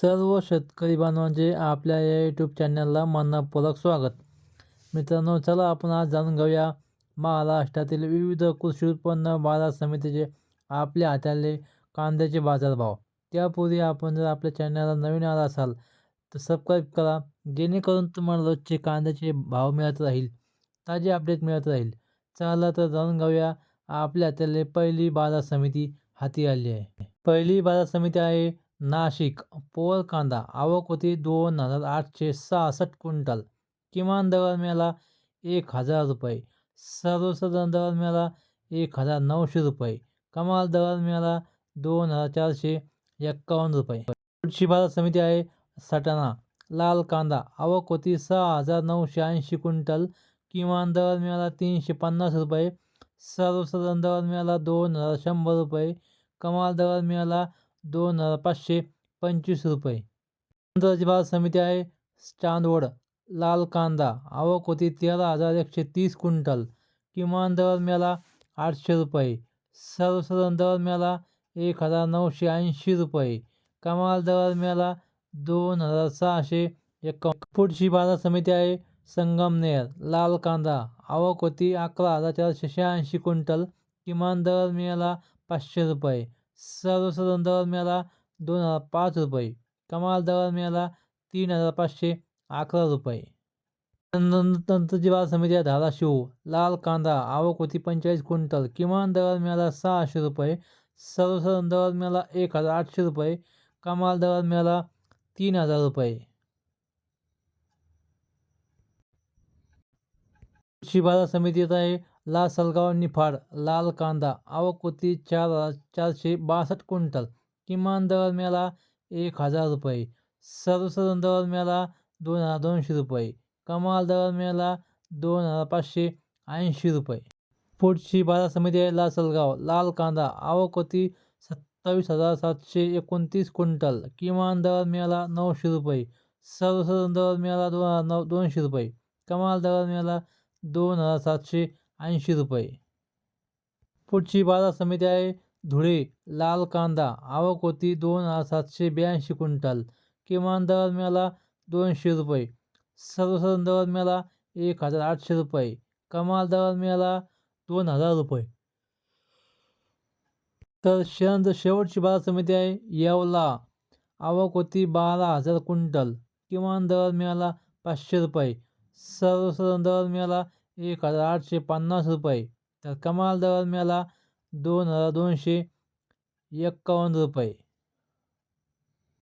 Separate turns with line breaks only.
सर्व शेतकरी बांधवांचे आपल्या या यूट्यूब चॅनलला मनपूर्वक स्वागत. मित्रांनो चला आपण आज जाणून घेऊया महाराष्ट्रातील विविध कृषी उत्पन्न बाजार समितीचे आपल्या हाताले कांद्याचे बाजारभाव. त्यापूर्वी आपण जर आपल्या चॅनलला नवीन आला असाल तर सबस्क्राईब करा जेणेकरून तुम्हाला रोजचे कांद्याचे भाव मिळत राहील ताजे अपडेट मिळत राहील. चला तर जाणून घेऊया आपल्या हाताले पहिली बाजार समिती हाती आली आहे. पहिली बाजार समिती आहे नाशिक पोवर कांदा आवक होती दोन हजार आठशे सहासष्ट क्विंटल. किमान दर मिळाला एक हजार रुपये. सर्वसाधारण दर मिळाला एक हजार नऊशे रुपये. कमाल दर मिळाला दोन हजार चारशे एक्कावन्न रुपये. पुढची बाजार समिती आहे सटाणा. लाल कांदा आवक होती सहा हजार नऊशे ऐंशी क्विंटल. किमान दर मिळाला तीनशे पन्नास रुपये. सर्वसाधारण दर मिळाला दोन हजार शंभर रुपये. कमाल दर मिळाला दोन हजार पाचशे पंचवीस रुपये. नंतरची बाजार समिती आहे चांदवड लाल कांदा आवक होती तेरा हजार एकशे तीस क्विंटल. किमान दर मेला आठशे रुपये. सर्वसाधारण दर मेला एक हजार नऊशे ऐंशी रुपये. कमाल दर मेला दोन हजार सहाशे एकावन्न. पुढची बाजार समिती आहे संगमनेर लाल कांदा आवक होती अकरा हजार चारशे शहाऐंशी क्विंटल. किमान दर मिळाला पाचशे रुपये. सर्वसाधारण दर मिळाला दोन हजार पाच रुपये. कमाल दर मिळाला तीन हजार पाचशे अकरा रुपये. नंतरची बाजार समिती धाराशिव लाल कांदा आवक होती पंचेचाळीस क्विंटल. किमान दर मिळाला सहाशे रुपये. सर्वसाधारण दर मिळाला एक हजार आठशे रुपये. कमाल दर मिळाला तीन हजार रुपये. कृषी बाजार समितीत आहे. लासलगाव निफाड लाल कांदा आवक होती चार चारशे बासष्ट क्विंटल. किमान दर मिळाला एक हजार रुपये. सर्वसाधारण दर मिळाला दोन हजार दोनशे रुपये. कमाल दर मिळाला दोन हजार पाचशे ऐंशी रुपये. पुढची बाजार समिती आहे. लासलगाव लाल कांदा आवक होती सत्तावीस हजार सातशे एकोणतीस क्विंटल. किमान दर मिळाला नऊशे रुपये. सर्वसाधारण दर मिळाला दोन हजार नऊ दोनशे रुपये. कमाल दर मिळाला दोन हजार सातशे ऐंशी रुपये. पुढची बाजार समिती आहे धुळे लाल कांदा. आवक होती दोन हजार सातशे ब्याऐंशी क्विंटल. किमान दर मिळाला दोनशे रुपये. सर्वसाधारण दर मिळाला एक हजार आठशे रुपये. कमाल दर मिळाला दोन हजार रुपये. तर शेअर शेवटची बाजार समिती आहे येवला. आवक होती बारा हजार क्विंटल. किमान दर मिळाला पाचशे रुपये. सर्वसाधारण दर मिळाला एक हजार आठशे पन्नास रुपये. तर कमाल दर मिळाला दोन हजार दोनशे एक्कावन्न रुपये.